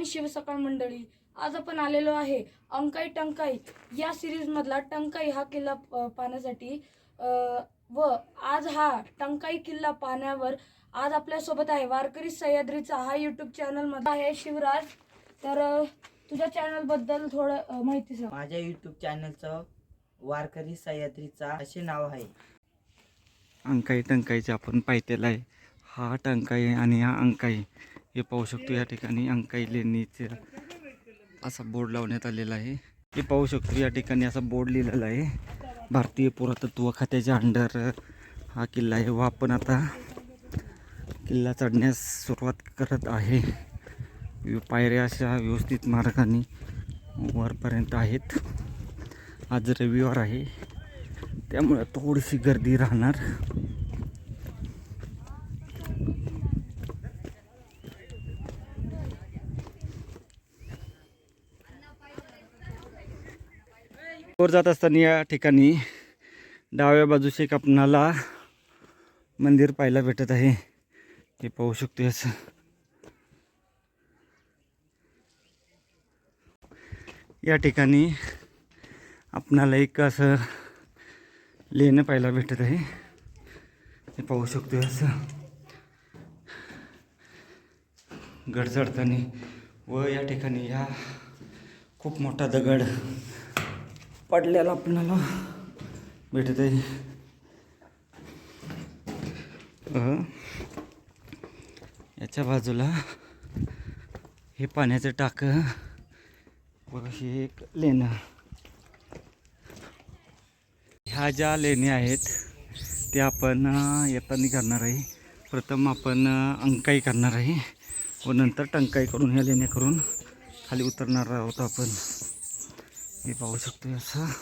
आणि शिवसकाळ मंडळी आज आपण आलेलो आहे अंकाई टंकाई. या सिरीज मधला टंकाई हा किल्ला पाहण्यासाठी व आज हा टंकाई किल्ला पाहण्यावर आज आपल्यासोबत आहे वारकरी सह्याद्रीचा. हा युट्यूब चॅनलमध्ये आहे शिवराज. तर तुझ्या चॅनलबद्दल थोडं माहिती सांग. माझ्या युट्यूब चॅनलचं वारकरी सह्याद्रीचा असे नाव आहे. अंकाई टंकाईचे आपण पाहिलेला आहे. हा टंकाई आणि हा अंकाई. हे पाहू शकतो या ठिकाणी अंकाई लेणीचे असा बोर्ड लावण्यात आलेला आहे. हे पाहू शकतो या ठिकाणी असा बोर्ड लिहिलेला आहे. भारतीय पुरातत्व खात्याच्या अंडर हा किल्ला आहे. व आपण आता किल्ला चढण्यास सुरुवात करत आहे. पायऱ्या अशा व्यवस्थित मार्गाने वरपर्यंत आहेत. आज रविवार आहे. त्यामुळे थोडीशी गर्दी राहणार. वर जात असताना या ठिकाणी डाव्या बाजूस एक आपणाला मंदिर पाहायला भेटत आहे. ते पाहू शकतो असं या ठिकाणी आपणाला एक असं लेणं पाहायला भेटत आहे. हे पाहू शकतो असं गड चढताना व या ठिकाणी या खूप मोठा दगड पडलेला आपल्याला. भेटत आहे याच्या बाजूला हे पाण्याचं टाकं. अशी एक लेणं. ह्या ज्या लेणी आहेत त्या आपण येताना करणार आहे. प्रथम आपण अंकाई करणार आहे व नंतर टंकाई करून ह्या लेण्या करून खाली उतरणार आहोत आपण. हे पाहू शकतो असा.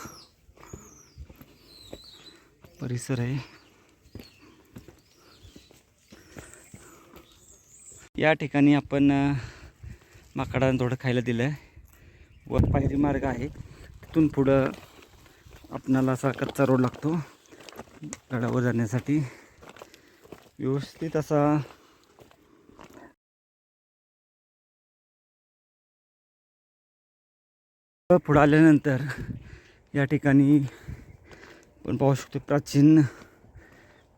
परिसर आहे. या ठिकाणी आपण अ, माकडांना थोडं खायला दिलं आहे व पायरी मार्ग आहे. तिथून पुढं आपणाला असा कच्चा रोड लागतो. गडावर जाण्यासाठी. व्यवस्थित असा पुढं आल्यानंतर या ठिकाणी आपण पाहू शकतो प्राचीन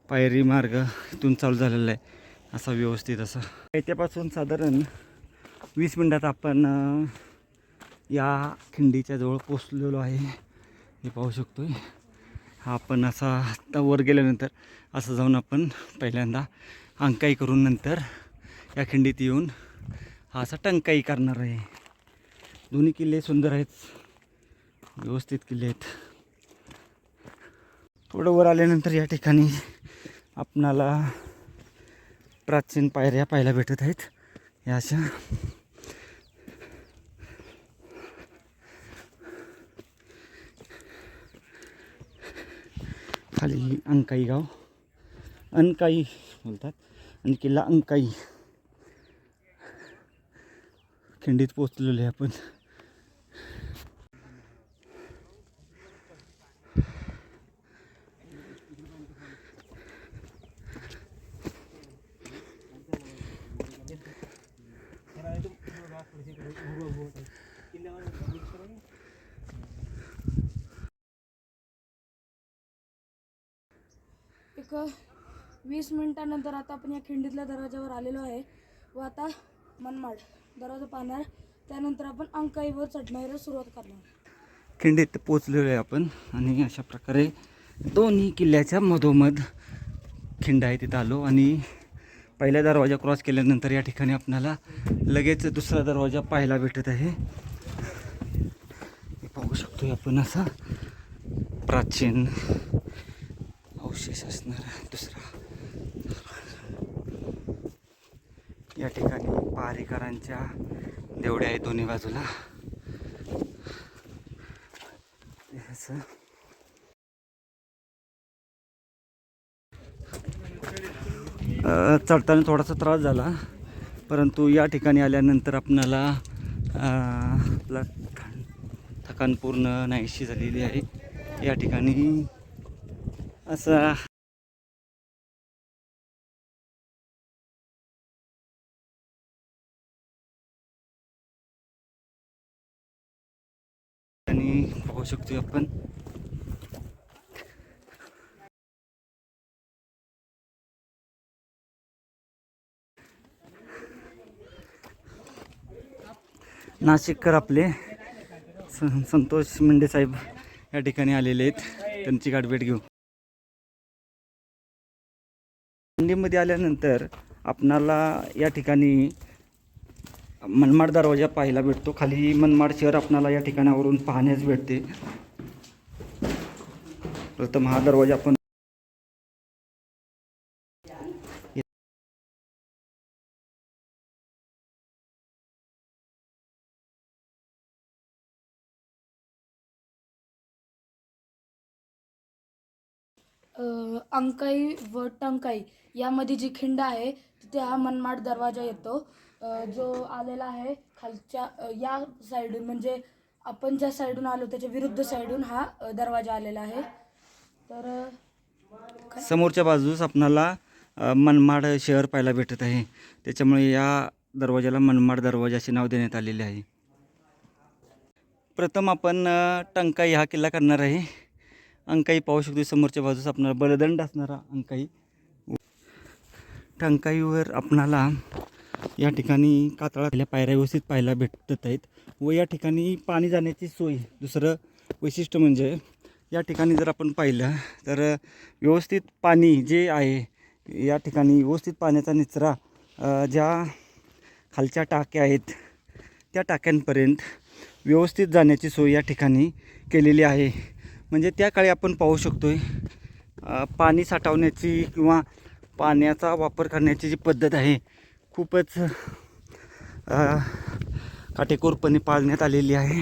पायरी मार्ग इथून चालू झालेला आहे असा व्यवस्थित असा. येत्यापासून साधारण वीस मिनटात आपण या खिंडीच्या जवळ पोचलेलो आहे. हे पाहू शकतो हा आपण असा आता वर गेल्यानंतर असं जाऊन आपण पहिल्यांदा अंकाई करून नंतर या खिंडीत येऊन हा असा टंकाई करणार आहे. दोन्ही किल्ले सुंदर आहेत. व्यवस्थित किल्ले आहेत. थोडं वर आल्यानंतर या ठिकाणी आपणाला प्राचीन पायऱ्या पाहायला भेटत आहेत. या अशा. खाली अंकाई गाव. अनकाई बोलतात. आणि किल्ला अंकाई. खिंडीत पोचलेलो आहे आपण. एक वीस मिनिटानंतर आता आपण या खिंडीतल्या दरवाजावर आलेलो आहे व आता मनमाड दरवाजा पाहणार. त्यानंतर आपण अंकाईवर चढण्याला सुरुवात करणार. खिंडीत पोचलेलो आहे आपण आणि अशा प्रकारे दोन्ही किल्ल्याच्या मधोमध खिंड आहे तिथं आलो आणि पहिला दरवाजा क्रॉस केल्यानंतर या ठिकाणी आपणाला लगेच दुसरा दरवाजा पाहायला भेटत आहे. पाहू शकतो आपण असा प्राचीन अवशेष असणारा दुसरा या ठिकाणी पारेकरांच्या देवड्या आहेत दोन्ही बाजूला. चढताना थोडासा त्रास झाला. परंतु या ठिकाणी आल्यानंतर आपणाला आपला थकान पूर्ण नाहीशी झालेली आहे. या ठिकाणी असं. आणि बघू शकतो आपण. नाशिककर आपले संतोष मेंढे साहेब या ठिकाणी आलेले आहेत. त्यांची गाठभेट घेऊ. मंडीमध्ये आल्यानंतर आपणाला या ठिकाणी मनमाड दरवाजा पाहायला भेटतो. खाली मनमाड शहर आपणाला या ठिकाणावरून पाहण्यास भेटते. प्रथम हा दरवाजा आपण अंकाई व टंकाई यामध्ये जी खिंड आहे तिथे हा मनमाड दरवाजा येतो. जो आलेला आहे खालच्या या साईडून म्हणजे आपण ज्या साईडून आलो त्याच्या विरुद्ध साईडून हा दरवाजा आलेला आहे. तर समोरच्या बाजूस आपणाला अ, मनमाड शहर पाहायला भेटत आहे. त्याच्यामुळे या दरवाजाला मनमाड दरवाजा असे नाव देण्यात आलेले आहे. प्रथम आपण अ, टंकाई हा किल्ला करणार आहे. अंकाई पाहू शकतो समोरच्या बाजूस आपणाला बलदंड असणारा अंकाई टंकाईवर आपणाला या ठिकाणी कातळातल्या पायऱ्या व्यवस्थित पाहायला भेटत आहेत व या ठिकाणी पाणी जाण्याची सोय. दुसरं वैशिष्ट्य म्हणजे या ठिकाणी जर आपण पाहिलं तर व्यवस्थित पाणी जे आहे या ठिकाणी व्यवस्थित पाण्याचा निचरा ज्या खालच्या टाक्या आहेत त्या टाक्यांपर्यंत व्यवस्थित जाण्याची सोय या ठिकाणी केलेली आहे. म्हणजे त्या काळी आपण पाहू शकतो आहे पाणी साठवण्याची किंवा पाण्याचा वापर करण्याची जी पद्धत आहे खूपच काटेकोरपणे पाळण्यात आलेली आहे.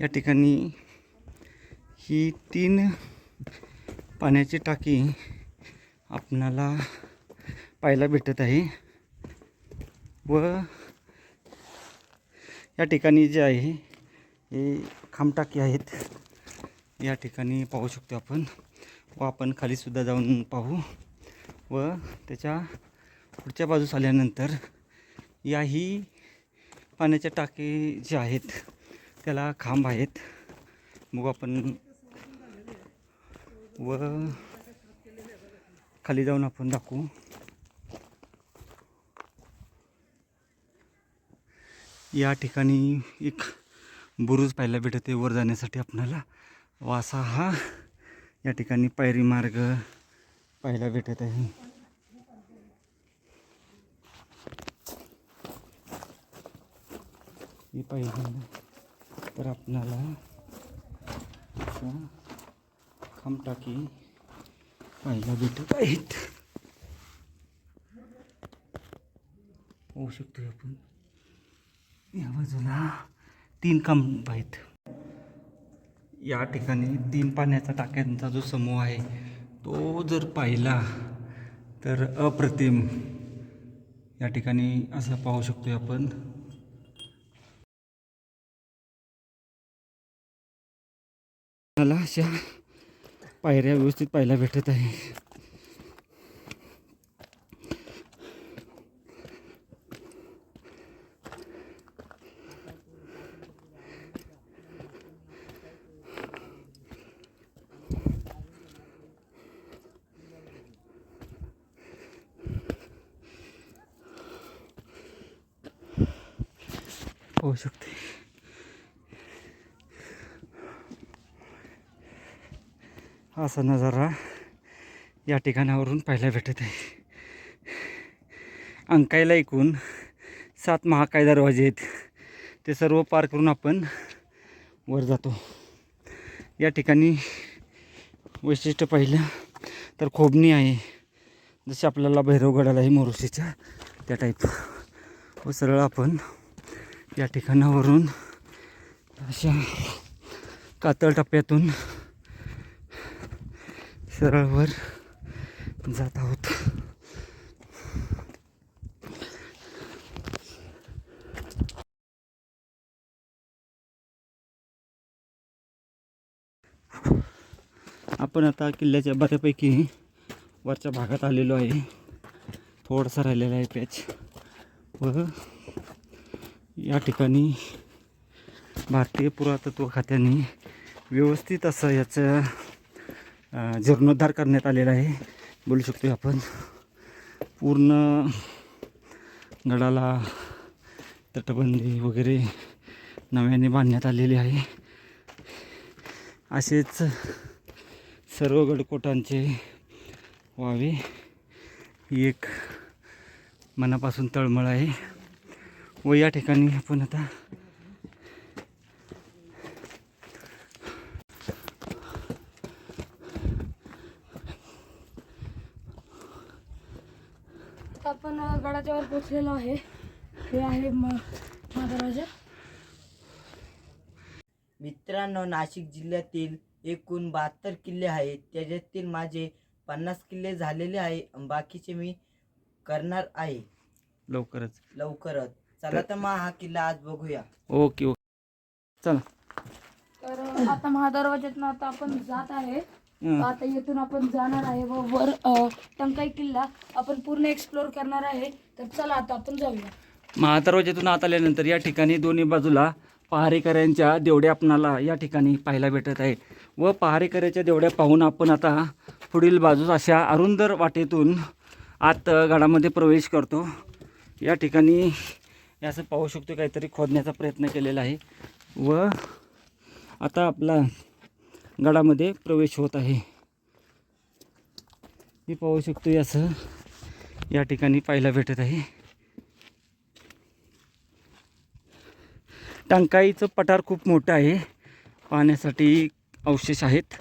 या ठिकाणी ही तीन पाण्याची टाकी आपणाला पाहायला भेटत आहे व या ठिकाणी जे आहे हे खांबटाकी आहेत. या ठिकाणी पाहू शकतो आपण. व आपण खालीसुद्धा जाऊन पाहू. व त्याच्या पुढच्या बाजूस आल्यानंतर याही पाण्याच्या टाकी जे आहेत त्याला खांब आहेत. मग आपण. व खाली जाऊन आपण दाखवू. या ठिकाणी एक बुरुज पाहायला भेटते. वर जाण्यासाठी आपणाला वासा हा या ठिकाणी पायरी मार्ग पाहायला भेटत आहे. ही पाहिजे तर आपणाला अशा खामटाकी पाहायला भेटत आहेत. होऊ शकतो आपण. या बाजूला तीन खांब आहेत. या ठिकाणी तीन पाण्याचा टाक्यांचा जो समूह आहे तो जर पाहिला तर अप्रतिम. या ठिकाणी असं पाहू शकतो आपण. मला अशा पायऱ्या व्यवस्थित पाहायला भेटत आहे. होऊ शकते. असा नजारा या ठिकाणावरून पाहायला भेटत आहे. अंकायला एकूण सात महाकाय दरवाजे आहेत. ते सर्व पार करून आपण वर जातो. या ठिकाणी वैशिष्ट्य पाहिलं तर खोबणी आहे. जशी आपल्याला भैरवगडाला आहे मोरुशीच्या त्या टाईप व सरळ आपण या ठिकाणावरून अशा कातळ टप्प्यातून सरळवर जात आहोत. आपण आता किल्ल्याच्या बऱ्यापैकी वरच्या भागात आलेलो आहे. थोडासा राहिलेला आहे पॅच. व या ठिकाणी भारतीय पुरातत्व खात्याने व्यवस्थित असं याचं जीर्णोद्धार करण्यात आलेला आहे. बोलू शकतो आपण. पूर्ण गडाला तटबंदी वगैरे नव्याने बांधण्यात आलेली आहे. असेच सर्व गडकोटांचे व्हावे ही एक मनापासून तळमळ आहे. व या ठिकाणी आपण आता आता आपण अ, पोचलेलो आहे. हे आहे म महादरवाजा मित्रांनो नाशिक जिल्ह्यातील एकूण बहात्तर किल्ले आहेत. त्याच्यातील माझे पन्नास किल्ले झालेले आहे. बाकीचे मी करणार आहे. लवकरच. लवकरच. चला तर मग हा किल्ला आज बघूया. Okay okay. चला. तर आता महादरवाज्यातनं आता आपण जात आहे. हं. आता येथून आपण जाणार आहे व वर अ, टंकाई किल्ला आपण पूर्ण एक्सप्लोर करणार आहे. तर चला आता आपण जाऊया. महादरवाज्यातून आत आल्यानंतर या ठिकाणी दोन्ही बाजूला पहारेकऱ्यांच्या देवड्या आपणाला या ठिकाणी पाहायला भेटत आहे व पहारेकऱ्याच्या देवड्या पाहून आपण आता पुढील बाजूस अशा अरुंदर वाटेतून आत गडामध्ये प्रवेश करतो. या ठिकाणी असं पाहू शकतो काहीतरी खोदण्याचा प्रयत्न केलेला आहे. व आता आपला गडामध्ये प्रवेश होत आहे. मी पाहू शकतो याचं असं या ठिकाणी पाहायला भेटत आहे. टंकाईचं पठार खूप मोठं आहे. पाहण्यासाठी अवशेष आहेत.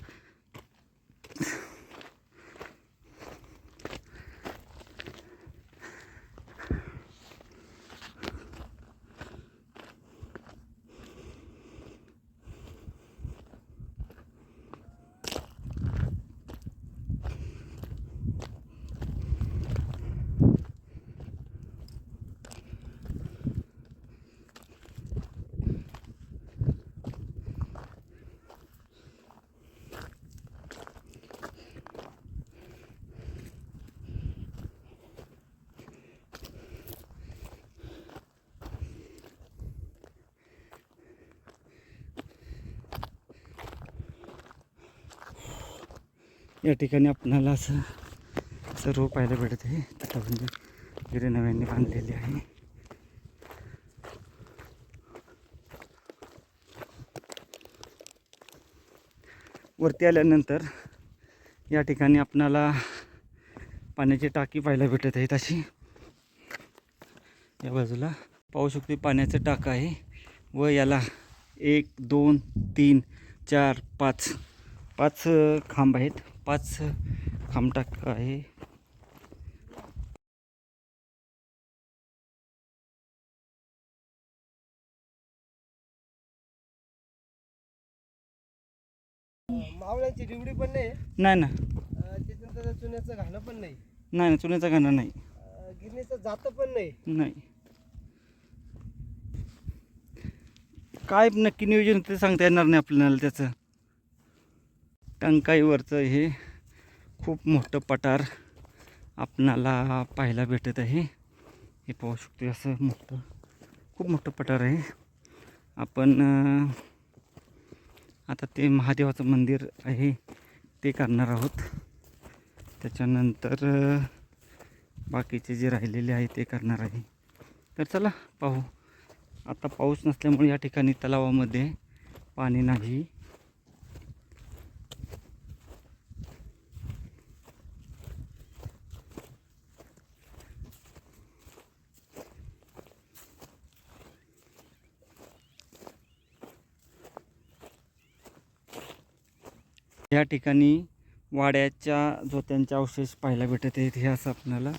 या ठिकाणी आपणाला असं सर्व पाहायला भेटत आहे. तटबंदी वगैरे नव्याने बांधलेली आहे. वरती आल्यानंतर या ठिकाणी आपणाला पाण्याची टाकी पाहायला भेटत आहेत अशी. या बाजूला पाहू शकतो पाण्याचं टाकं आहे व याला एक दोन तीन चार पाच पाच खांब आहेत. पाच अ, खांब टाक आहे. मावळ्यांची डिवडी पण नाही. नाही ना. त्याच्यानंतर चुन्याचं घाणं पण नाही. नाही ना चुन्याचा गाणं नाही. गिरणीचं जातं पण नाही. नाही. काय नक्की नियोजन ते सांगता येणार नाही आपल्याला त्याचं. टंकाईवरचं हे खूप मोठं पठार आपणाला पाहायला भेटत आहे. हे पाहू शकतो असं मोठं खूप मोठं पठार आहे. आपण आता ते महादेवाचं मंदिर आहे ते करणार आहोत. त्याच्यानंतर बाकीचे जे राहिलेले आहे ते करणार आहे. तर चला पाहू. आता पाऊस नसल्यामुळे या ठिकाणी तलावामध्ये पाणी नाही. या ठिकाणी वाड्याच्या जोत्यांचे अवशेष पाहायला भेटत आहेत. हे असं आपल्याला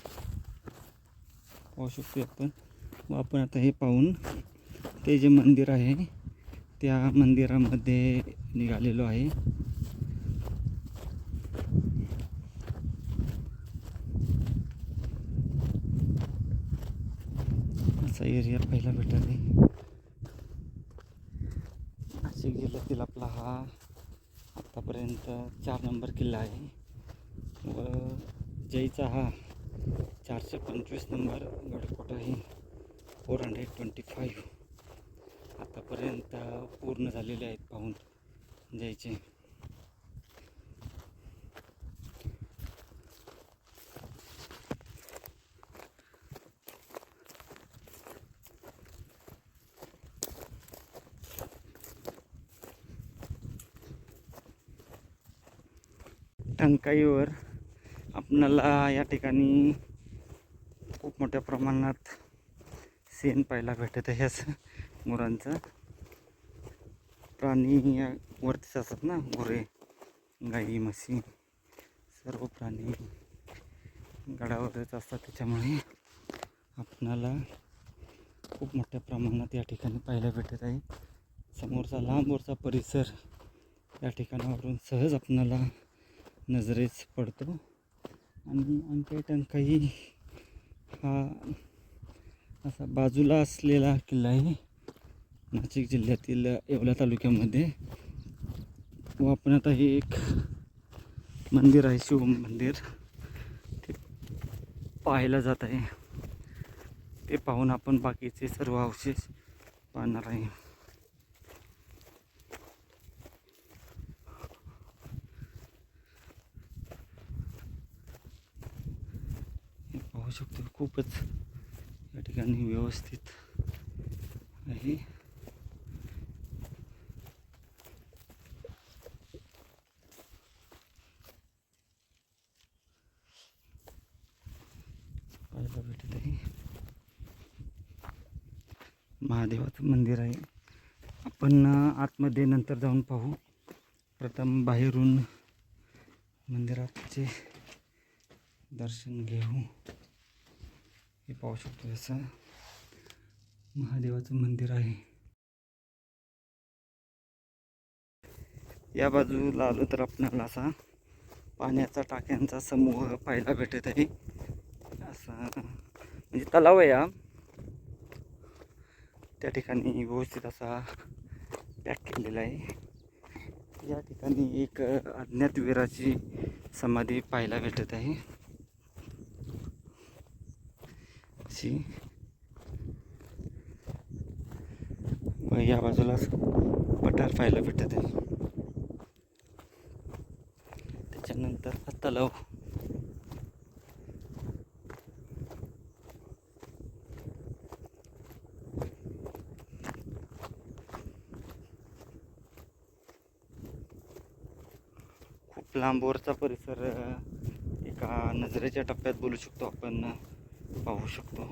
पाहू शकतो आपण. व आपण आता हे पाहून ते जे मंदिर आहे त्या मंदिरामध्ये निघालेलो आहे. असा एरिया पाहायला भेटत आहे नाशिक जिल्ह्यातील आपला हा आत्तापर्यंत चार नंबर किल्ला आहे. व जयचा हा चारशे पंचवीस नंबर गडकोट आहे. Four hundred twenty five. आतापर्यंत पूर्ण झालेले आहेत पाहून जयचे. टंकाईवर आपणाला या ठिकाणी खूप मोठ्या प्रमाणात सेन पाहायला भेटत आहे ह्याच गुरांचं प्राणी या वरतीच असतात ना गुरे गाई म्हशी सर्व प्राणी गडावरच असतात. त्याच्यामुळे आपणाला खूप मोठ्या प्रमाणात या ठिकाणी पाहायला भेटत आहे. समोरचा लांबवरचा परिसर या ठिकाणावरून सहज आपणाला नजरेस पडतो. आणि आमच्या टंकाई हा असा बाजूला असलेला किल्ला आहे. नाशिक जिल्ह्यातील येवला तालुक्यामध्ये. व आपण आता हे एक मंदिर आहे शिव मंदिर. ते पाहायला जात आहे. ते पाहून आपण बाकीचे सर्व अवशेष पाहणार आहे हे पाहू शकतो खूपच या ठिकाणी व्यवस्थित आहे. पाहायला भेटत आहे महादेवाचं मंदिर आहे. आपण आतमध्ये नंतर जाऊन पाहू. प्रथम बाहेरून मंदिराचे दर्शन घेऊ. हे पाहू शकतो असं महादेवाचं मंदिर आहे. या बाजूला आलो तर आपणाला असा पाण्याचा टाक्यांचा समूह पाहायला भेटत आहे. असा म्हणजे तलाव आहे हा. त्या ठिकाणी व्यवस्थित असा पॅक केलेला आहे. या ठिकाणी एक अज्ञात वीराची समाधी पाहायला भेटत आहे. अशी मग या बाजूलाच पठार पाहायला भेटत आहे. त्याच्यानंतर तलाव. खूप लांबवरचा परिसर एका नजरेच्या टप्प्यात बोलू शकतो आपण. पाहू शकतो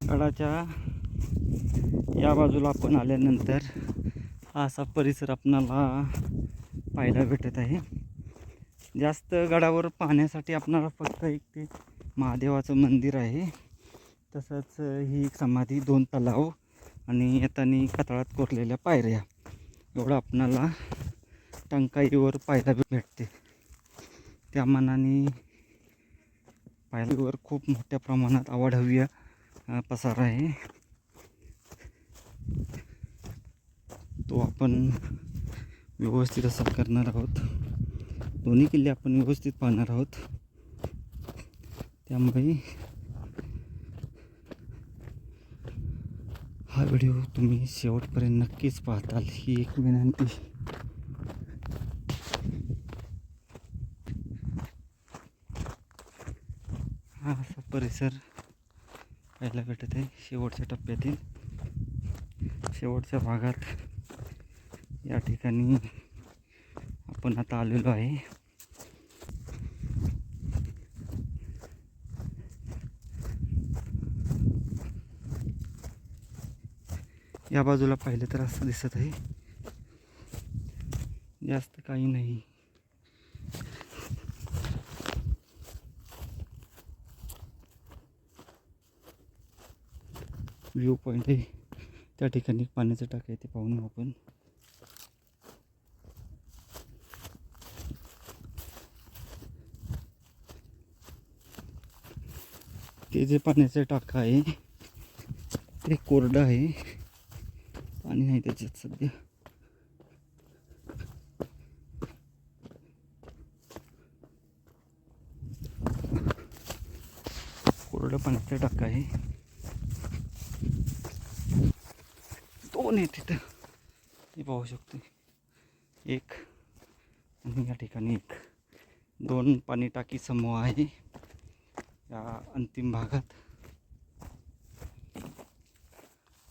गडाच्या या बाजूला आपण आल्यानंतर हा असा परिसर आपणाला पाहायला भेटत आहे. जास्त गडावर पाहण्यासाठी आपणाला फक्त एक ते महादेवाचं मंदिर आहे. तसंच ही एक समाधी दोन तलाव आणि येताना कताळात कोरलेल्या पायऱ्या. एवढं आपणाला टंकाईवर पाहायला भेटते. त्या मनाने पायरीवर खूप मोठ्या प्रमाणात आवाढव्य पसार पसारा आहे. तो आपण व्यवस्थित असा करणार आहोत. दोन्ही किल्ले आपण व्यवस्थित पाहणार आहोत. त्यामुळे हा व्हिडिओ तुम्ही शेवटपर्यंत नक्कीच पाहताल. ही एक विनंती. हा असा परिसर पाहायला भेटत आहे शेवटच्या टप्प्यातील. शेवटच्या भागात या ठिकाणी आपण आता आलेलो आहे. या बाजूला पाहिलं तर असं दिसत आहे. जास्त काही नाही. व्ह्यू पॉईंट आहे. त्या ठिकाणी पाण्याचं टाक आहे ते पाहून आपण. ते जे पाण्याचं टाका आहे ते कोरडं आहे. पाणी नाही त्याच्यात सध्या कोरडं पाण्याचा टाका आहे. दोन आहे तिथं. हे पाहू शकतो. एक आणि या ठिकाणी एक. दोन पाणी टाकी समूह आहे. या अंतिम भागात.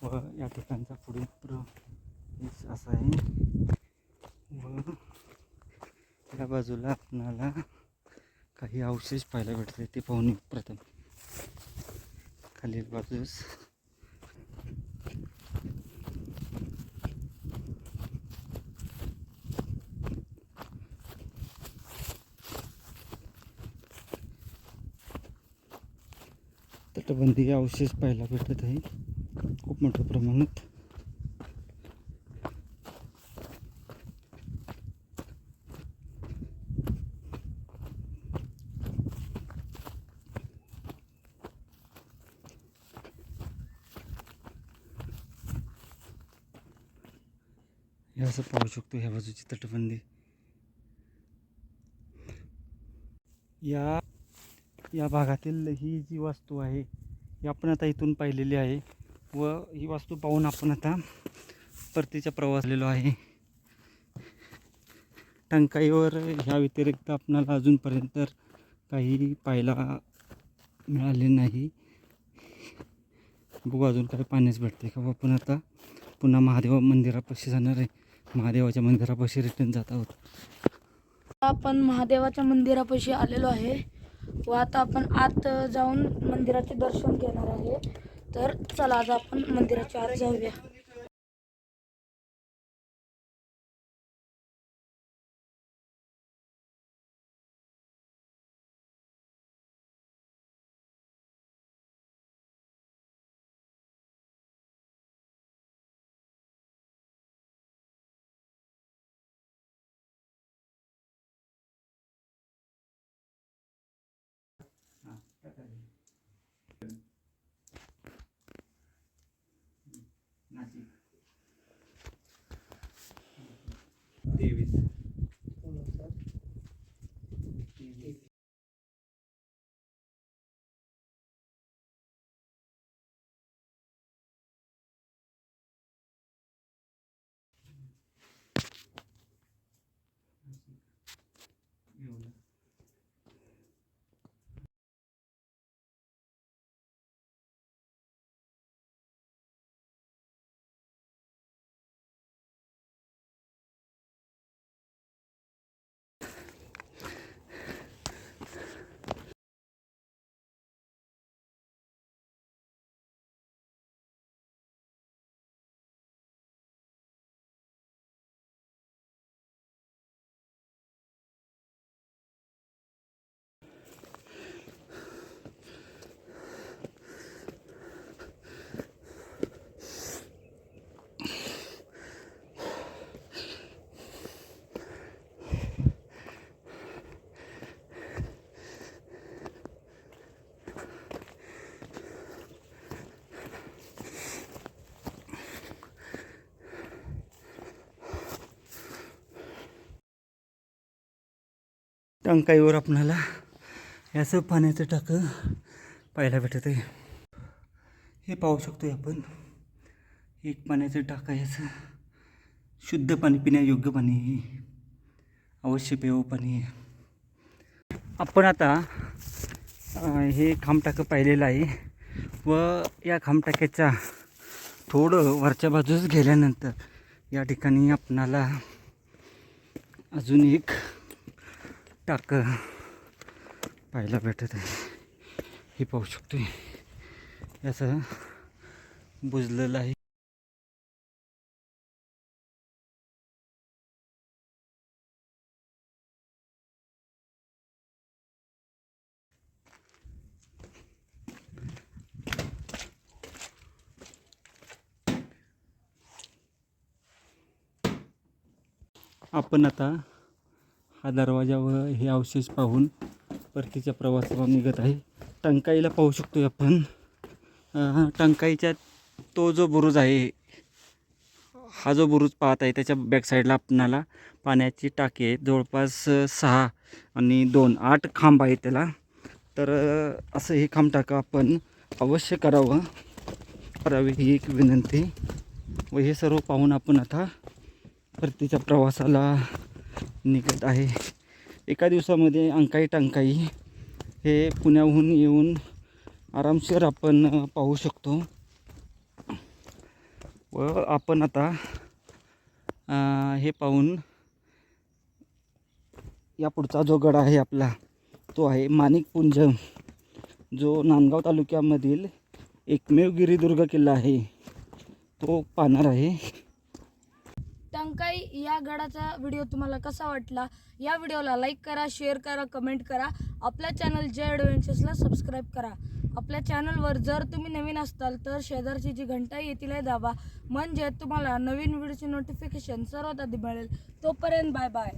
व या ठिकाणचा पुढील प्रवेश असा आहे. व या बाजूला आपणाला काही अवशेष पाहायला भेटते ते पाहून प्रथम. खालील बाजूस. तटबंदी अवशेष पाहायला भेटत आहे खूप मोठ्या प्रमाणात. हे असं पाहू शकतो ह्या बाजूची तटबंदी. या या भागातील ही जी वास्तू आहे ही आपण आता इथून पाहिलेली आहे. व ही वास्तू पाहून आपण आता परतीचा प्रवास झालेलो आहे. टंकाईवर ह्या व्यतिरिक्त आपणाला अजूनपर्यंत तर काही पाहायला मिळाले नाही. बघू अजून काही पाण्याच भेटते का. आपण आता पुन्हा महादेव मंदिरापाशी जाणार आहे. महादेवाच्या मंदिरापाशी रिटर्न जात आहोत. आपण महादेवाच्या मंदिरापाशी आलेलो आहे. व आता आपण आत जाऊन मंदिराचे दर्शन घेणार आहे. तर चला आज आपण मंदिराच्या आत जाऊया. टंकाईवर आपणाला याचं पाण्याचं टाकं पाहायला भेटत आहे हे पाहू शकतो आपण. एक पाण्याचं टाका याचं. शुद्ध पाणी पिण्यायोग्य पाणी आहे अवश्य पेव पाणी आहे. आपण आता हे खामटाकं पाहिलेलं आहे. व या खामटाक्याच्या थोडं वरच्या बाजूस गेल्यानंतर या ठिकाणी आपणाला अजून एक टाक. पाहायला भेटत आहे. हे पाहू शकतो याचं बुजलेलं आहे. आपण आता हा दरवाजा व हे अवशेष पाहून परतीच्या प्रवासाला निघत आहे. टंकाईला पाहू शकतो आपण. टंकाईच्या तो जो बुरुज आहे हा जो बुरुज पाहत आहे त्याच्या बॅकसाईडला आपणाला पाण्याची टाकी आहे. जवळपास सहा आणि दोन आठ खांब आहे त्याला. तर असं हे खांब टाका आपण अवश्य करावं. करावी ही एक विनंती. व हे सर्व पाहून आपण आता परतीच्या प्रवासाला निघत आहे. एका दिवसामध्ये अंकाई टंकाई हे पुण्याहून येऊन आरामशीर आपण पाहू शकतो. व आपण आता हे पाहून या पुढचा जो गड आहे आपला तो आहे माणिकपुंज जो नांदगाव तालुक्यामधील एकमेव गिरिदुर्ग किल्ला आहे तो पाहणार आहे. टंकाई या गडाचा व्हिडिओ तुम्हाला कसा वाटला? या व्हिडिओला लाईक करा शेअर करा कमेंट करा. आपल्या चॅनल जय ॲडव्हेंचर्सला सबस्क्राईब करा. आपल्या चॅनलवर जर तुम्ही नवीन असताल तर शेजारची जी घंटा आहे दाबा. म्हणजे तुम्हाला नवीन व्हिडिओची नोटिफिकेशन सर्वात आधी मिळेल. तोपर्यंत बाय बाय